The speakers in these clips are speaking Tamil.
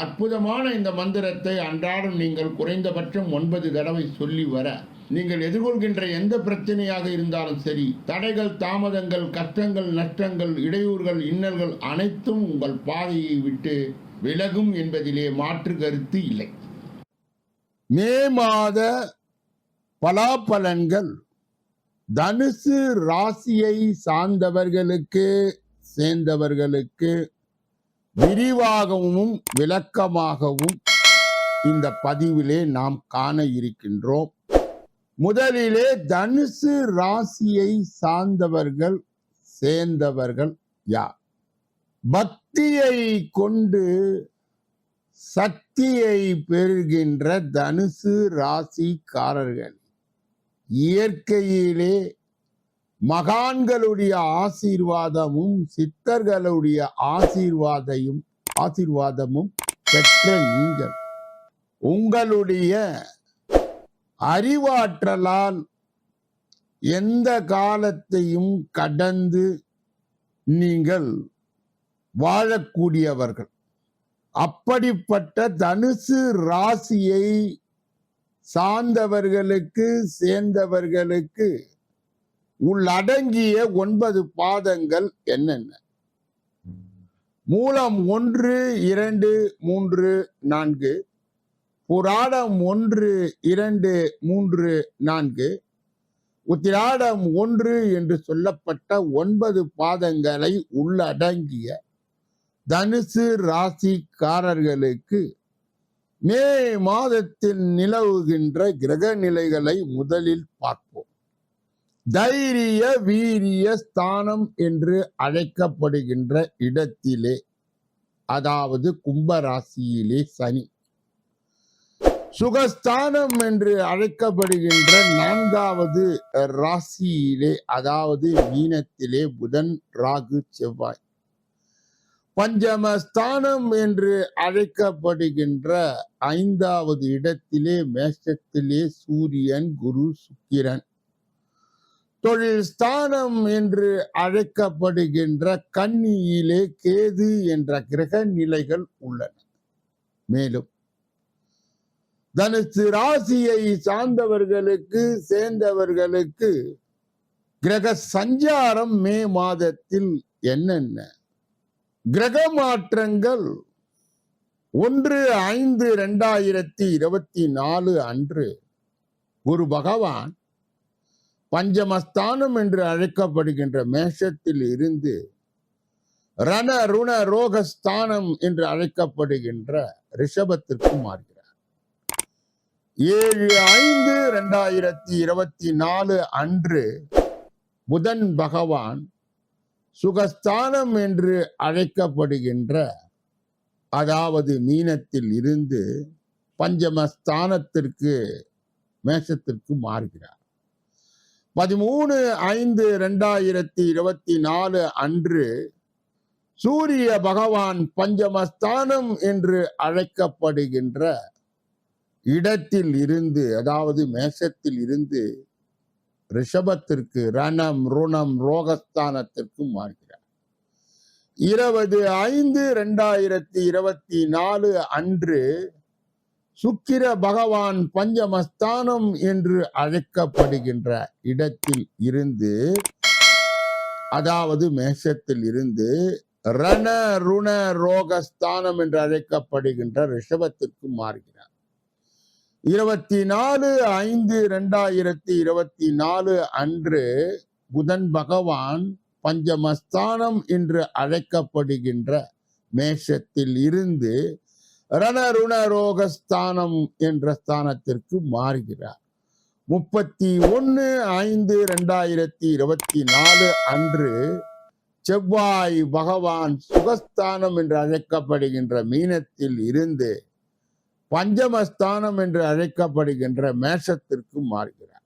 அற்புதமான இந்த மந்திரத்தை அன்றாடம் நீங்கள் குறைந்தபட்சம் ஒன்பது தடவை சொல்லி வர. நீங்கள் எதிர்கொள்கின்ற எந்த பிரச்சனையாக இருந்தாலும் சரி தடைகள் தாமதங்கள் கஷ்டங்கள் நஷ்டங்கள் இடையூறுகள் இன்னல்கள் அனைத்தும் உங்கள் பாதையை விட்டு விலகும் என்பதிலே மாற்று கருத்து இல்லை. மே மாத பலாபலன்கள். தனுசு ராசியை சார்ந்தவர்களுக்கு சேர்ந்தவர்களுக்கு விரிவாகவும் விளக்கமாகவும் இந்த பதிவிலே நாம் காண இருக்கின்றோம். முதலிலே தனுசு ராசியை சார்ந்தவர்கள் சேர்ந்தவர்கள் யார்? பக்தியை கொண்டு சக்தியை பெறுகின்ற தனுசு ராசிக்காரர்கள். இயற்கையிலே மகான்களுடைய ஆசீர்வாதமும் சித்தர்களுடைய ஆசீர்வாதையும் ஆசீர்வாதமும் பெற்ற நீங்கள். உங்களுடைய அறிவாற்றலால் எந்த காலத்தையும் கடந்து நீங்கள் வாழக்கூடியவர்கள். அப்படிப்பட்ட தனுசு ராசியை சார்ந்தவர்களுக்கு சேர்ந்தவர்களுக்கு உள்ளடங்கிய ஒன்பது பாதங்கள் என்னென்ன? மூலம் ஒன்று இரண்டு மூன்று நான்கு. புராடம் ஒன்று இரண்டு மூன்று நான்கு. உத்திராடம் ஒன்று என்று சொல்லப்பட்ட ஒன்பது பாதங்களை உள்ளடங்கிய தனுசு ராசிக்காரர்களுக்கு மே மாதத்தில் நிலவுகின்ற கிரக நிலைகளை முதலில் பார்ப்போம். தைரிய வீரிய ஸ்தானம் என்று அழைக்கப்படுகின்ற இடத்திலே அதாவது கும்பராசியிலே சனி. சுகஸ்தானம் என்று அழைக்கப்படுகின்ற நான்காவது ராசியிலே அதாவது மீனத்திலே புதன் ராகு செவ்வாய். பஞ்சமஸ்தானம் என்று அழைக்கப்படுகின்ற ஐந்தாவது இடத்திலே மேஷத்திலே சூரியன் குரு சுக்கிரன். தொழில் ஸ்தானம் என்று அழைக்கப்படுகின்ற கன்னியிலே கேது என்ற கிரக நிலைகள் உள்ளன. மேலும் தனுசு ராசியை சார்ந்தவர்களுக்கு சேர்ந்தவர்களுக்கு கிரக சஞ்சாரம் மே மாதத்தில் என்னென்ன? கிரக மாற்றங்கள் ஒன்று ஐந்து ரெண்டாயிரத்தி இருபத்தி நாலு அன்று குரு பகவான் பஞ்சமஸ்தானம் என்று அழைக்கப்படுகின்ற மேஷத்தில் இருந்து ரண ருண ரோகஸ்தானம் என்று அழைக்கப்படுகின்ற ரிஷபத்திற்கு மாறுகிறார். ஏழு ஐந்து ரெண்டாயிரத்தி இருபத்தி நாலு அன்று புதன் பகவான் சுகஸ்தானம் என்று அழைக்கப்படுகின்ற அதாவது மீனத்தில் இருந்து பஞ்சமஸ்தானத்திற்கு மேஷத்திற்கு மாறுகிறார். பதிமூணு ஐந்து ரெண்டாயிரத்தி இருபத்தி நாலு அன்று சூரிய பகவான் பஞ்சமஸ்தானம் என்று அழைக்கப்படுகின்ற இடத்தில் இருந்து அதாவது மேஷத்தில் இருந்து ரிஷபத்திற்கு ரணம் ருணம் ரோகஸ்தானத்திற்கு மாறுகிறார். இருபது ஐந்து ரெண்டாயிரத்தி இருபத்தி நாலு அன்று சுக்கிர பகவான் பஞ்சமஸ்தானம் என்று அழைக்கப்படுகின்ற இடத்தில் இருந்து அதாவது மேஷத்தில் இருந்து ரண ருண ரோகஸ்தானம் என்று அழைக்கப்படுகின்ற ரிஷபத்திற்கு மாறுகிறார். இருபத்தி நாலு ஐந்து ரெண்டாயிரத்தி இருபத்தி நாலு அன்று புதன் பகவான் பஞ்சமஸ்தானம் என்று அழைக்கப்படுகின்ற மேஷத்தில் இருந்து ரணருணரோகஸ்தானம் என்ற ஸ்தானத்திற்கு மாறுகிறார். முப்பத்தி ஒன்று ஐந்து ரெண்டாயிரத்தி இருபத்தி நாலு அன்று செவ்வாய் பகவான் சுகஸ்தானம் என்று அழைக்கப்படுகின்ற மீனத்தில் இருந்து பஞ்சமஸ்தானம் என்று அழைக்கப்படுகின்ற மேஷத்திற்கு மாறுகிறார்.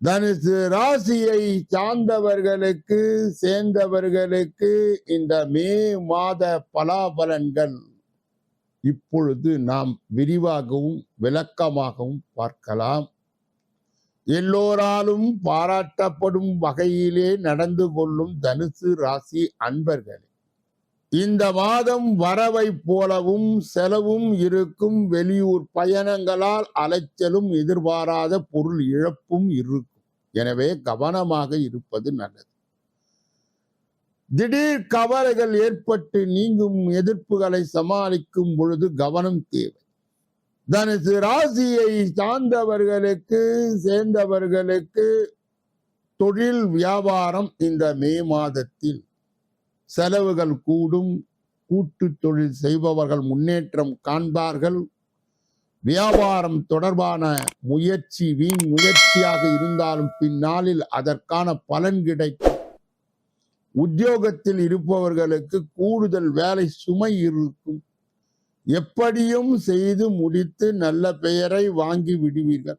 தனுசு ராசியை சார்ந்தவர்களுக்கு சேர்ந்தவர்களுக்கு இந்த மே மாத பலாபலன்கள் இப்பொழுது நாம் விரிவாகவும் விளக்கமாகவும் பார்க்கலாம். எல்லோராலும் பாராட்டப்படும் வகையிலே நடந்து கொள்ளும் தனுசு ராசி அன்பர்களே இந்த மாதம் வரவை போலவும் செலவும் இருக்கும். வெளியூர் பயணங்களால் அலைச்சலும் எதிர்பாராத பொருள் இழப்பும் இருக்கும். எனவே கவனமாக இருப்பது நல்லது. திடீர் கவலைகள் ஏற்பட்டு நீங்கும் எதிர்ப்புகளை சமாளிக்கும் பொழுது கவனம் தேவை. தனுசு ராசியை சார்ந்தவர்களுக்கு சேர்ந்தவர்களுக்கு தொழில் வியாபாரம் இந்த மே மாதத்தில் செலவுகள் கூடும். கூட்டு தொழில் செய்பவர்கள் முன்னேற்றம் காண்பார்கள். வியாபாரம் தொடர்பான முயற்சி வீண் முயற்சியாக இருந்தாலும் பின்னாளில் அதற்கான பலன் கிடைக்கும். உத்தியோகத்தில் இருப்பவர்களுக்கு கூடுதல் வேலை சுமை இருக்கும். எப்படியும் செய்து முடித்து நல்ல பெயரை வாங்கி விடுவீர்கள்.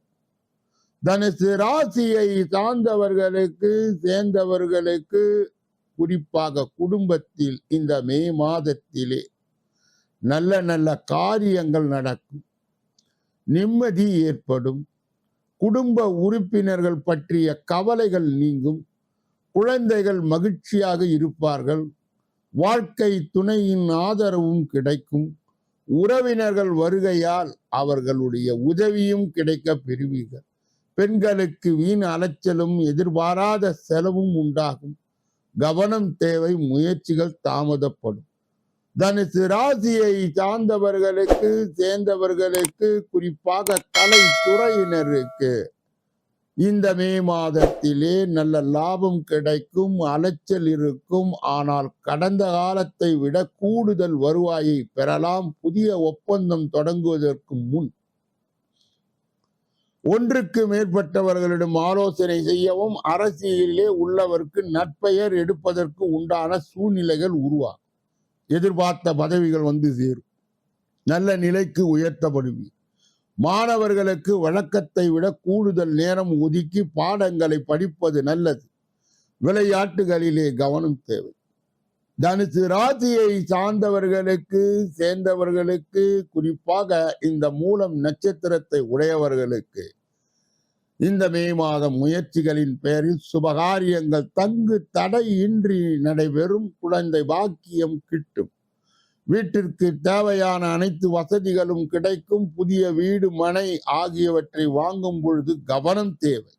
தனுசு ராசியை சார்ந்தவர்களுக்கு சேர்ந்தவர்களுக்கு குறிப்பாக குடும்பத்தில் இந்த மே மாதத்திலே நல்ல நல்ல காரியங்கள் நடக்கும். நிம்மதி ஏற்படும். குடும்ப உறுப்பினர்கள் பற்றிய கவலைகள் நீங்கும். குழந்தைகள் மகிழ்ச்சியாக இருப்பார்கள். வாழ்க்கை துணையின் ஆதரவும் கிடைக்கும். உறவினர்கள் வருகையால் அவர்களுடைய உதவியும் கிடைக்க பெறுவீர்கள். பெண்களுக்கு வீண் அலைச்சலும் எதிர்பாராத செலவும் உண்டாகும். கவனம் தேவை முயற்சிகள் தாமதப்படும். தனுசு ராசியை சார்ந்தவர்களுக்கு சேர்ந்தவர்களுக்கு குறிப்பாக கலைத்துறையினருக்கு இந்த மே மாதத்திலே நல்ல லாபம் கிடைக்கும் அலைச்சல் இருக்கும். ஆனால் கடந்த காலத்தை விட கூடுதல் வருவாயை பெறலாம். புதிய ஒப்பந்தம் தொடங்குவதற்கு முன் ஒன்றுக்கு மேற்பட்டவர்களிடம் ஆலோசனை செய்யவும் அரசியலிலே உள்ளவருக்கு நற்பெயர் எடுப்பதற்கு உண்டான சூழ்நிலைகள் உருவாகும். எதிர்பார்த்த பதவிகள் வந்து சேரும். நல்ல நிலைக்கு உயர்த்தப்படுவீர். மாணவர்களுக்கு வழக்கத்தை விட கூடுதல் நேரம் ஒதுக்கி பாடங்களை படிப்பது நல்லது. விளையாட்டுகளிலே கவனம் தேவை. தனுசு ராசியை சார்ந்தவர்களுக்கு சேர்ந்தவர்களுக்கு குறிப்பாக இந்த மூலம் நட்சத்திரத்தை உடையவர்களுக்கு இந்த மே மாதம் முயற்சிகளின் பெயரில் சுபகாரியங்கள் தங்கு தடையின்றி நடைபெறும் குழந்தை பாக்கியம் கிட்டும். வீட்டிற்கு தேவையான அனைத்து வசதிகளும் கிடைக்கும். புதிய வீடு மனை ஆகியவற்றை வாங்கும் பொழுது கவனம் தேவை.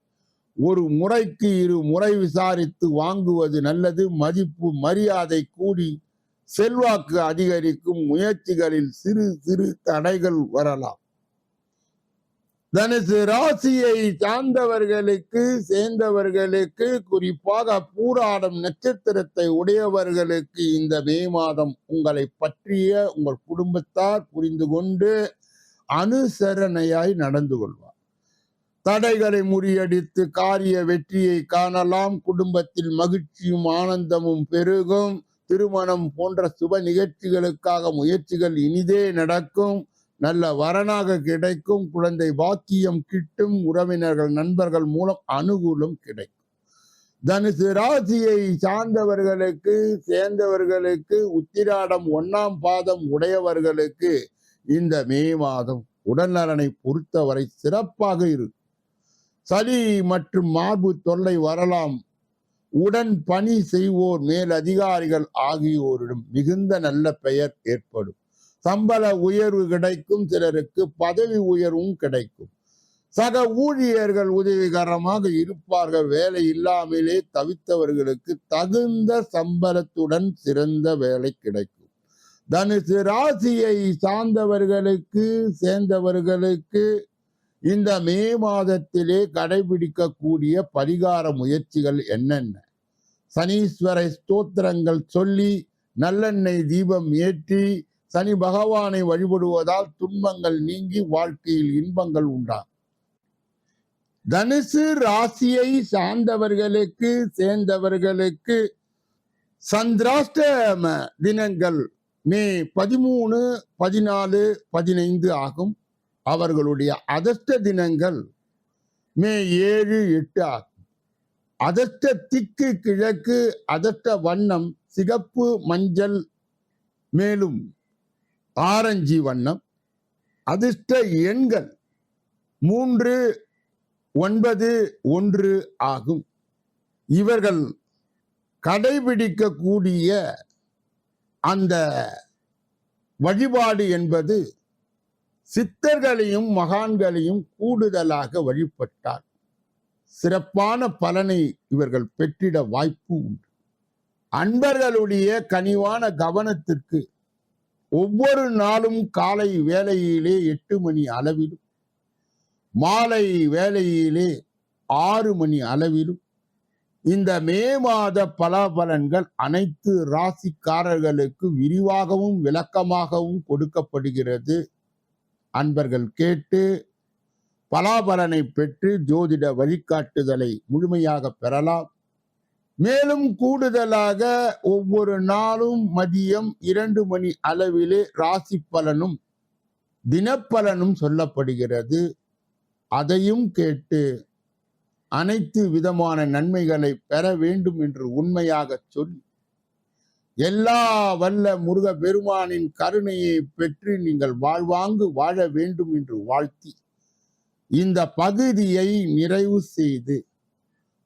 ஒரு முறைக்கு இரு முறை விசாரித்து வாங்குவது நல்லது. மதிப்பு மரியாதை கூடி செல்வாக்கு அதிகரிக்கும். முயற்சிகளில் சிறு சிறு தடைகள் வரலாம். தனுசு ராசியை சார்ந்தவர்களுக்கு சேர்ந்தவர்களுக்கு குறிப்பாக பூராடம் நட்சத்திரத்தை உடையவர்களுக்கு இந்த மே மாதம் உங்களை பற்றிய உங்கள் குடும்பத்தார் புரிந்து கொண்டு அனுசரணையாய் நடந்து கொள்வார். தடைகளை முறியடித்து காரிய வெற்றியை காணலாம். குடும்பத்தில் மகிழ்ச்சியும் ஆனந்தமும் பெருகும். திருமணம் போன்ற சுப நிகழ்ச்சிகளுக்காக முயற்சிகள் இனிதே நடக்கும். நல்ல வரனாக கிடைக்கும் குழந்தை பாக்கியம் கிட்டும் உறவினர்கள் நண்பர்கள் மூலம் அனுகூலம் கிடைக்கும். தனுசு ராசியை சார்ந்தவர்களுக்கு சேர்ந்தவர்களுக்கு உத்திராடம் ஒன்னாம் பாதம் உடையவர்களுக்கு இந்த மே மாதம் உடல்நலனை பொறுத்தவரை சிறப்பாக இருக்கும். சளி மற்றும் மார்பு தொல்லை வரலாம். உடன் பணி செய்வோர் மேல் அதிகாரிகள் ஆகியோரிடம் மிகுந்த நல்ல பெயர் ஏற்படும். சம்பள உயர்வு கிடைக்கும் சிலருக்கு பதவி உயர்வும் கிடைக்கும். சக ஊழியர்கள் உதவிகரமாக இருப்பார்கள். வேலை இல்லாமலே தவித்தவர்களுக்கு தகுந்த சம்பளத்துடன் சிறந்த வேலை கிடைக்கும். தனுசு ராசியை சார்ந்தவர்களுக்கு சேர்ந்தவர்களுக்கு இந்த மே மாதத்திலே கடைபிடிக்கக்கூடிய பரிகார முயற்சிகள் என்னென்ன? சனீஸ்வர ஸ்தோத்திரங்கள் சொல்லி நல்லெண்ணெய் தீபம் ஏற்றி சனி பகவானை வழிபடுவதால் துன்பங்கள் நீங்கி வாழ்க்கையில் இன்பங்கள் உண்டாகும் தனுசு ராசியை சார்ந்தவர்களுக்கு சேர்ந்தவர்களுக்கு சந்திராஷ்டம தினங்கள் மே பதிமூணு பதினாலு பதினைந்து ஆகும். அவர்களுடைய அதர்ஷ்ட தினங்கள் மே ஏழு எட்டு ஆகும். அதர்ஷ்ட திக்கு கிழக்கு அதர்ஷ்ட வண்ணம் சிகப்பு மஞ்சள் மேலும் ஆரஞ்சு வண்ணம் அதிர்ஷ்ட எண்கள் மூன்று ஒன்பது ஒன்று ஆகும். இவர்கள் கடைபிடிக்கக்கூடிய அந்த வழிபாடு என்பது சித்தர்களையும் மகான்களையும் கூடுதலாக வழிபட்டார் சிறப்பான பலனை இவர்கள் பெற்றிட வாய்ப்பு உண்டு. அன்பர்களுடைய கனிவான கவனத்திற்கு ஒவ்வொரு நாளும் காலை வேலையிலே எட்டு மணி அளவிலும் மாலை வேலையிலே ஆறு மணி அளவிலும் இந்த மே மாத பலாபலன்கள் அனைத்து ராசிக்காரர்களுக்கு விரிவாகவும் விளக்கமாகவும் கொடுக்கப்படுகிறது. அன்பர்கள் கேட்டு பலாபலனை பெற்று ஜோதிட வழிகாட்டுதலை முழுமையாக பெறலாம். மேலும் கூடுதலாக ஒவ்வொரு நாளும் மதியம் இரண்டு மணி அளவிலே ராசி பலனும் தினப்பலனும் சொல்லப்படுகிறது. அதையும் கேட்டு அனைத்து விதமான நன்மைகளை பெற வேண்டும் என்று உண்மையாக சொல்லி எல்லா வல்ல முருக பெருமானின் கருணையை பெற்று நீங்கள் வாழ்வாங்கு வாழ வேண்டும் என்று வாழ்த்தி. இந்த பகுதியை நிறைவு செய்து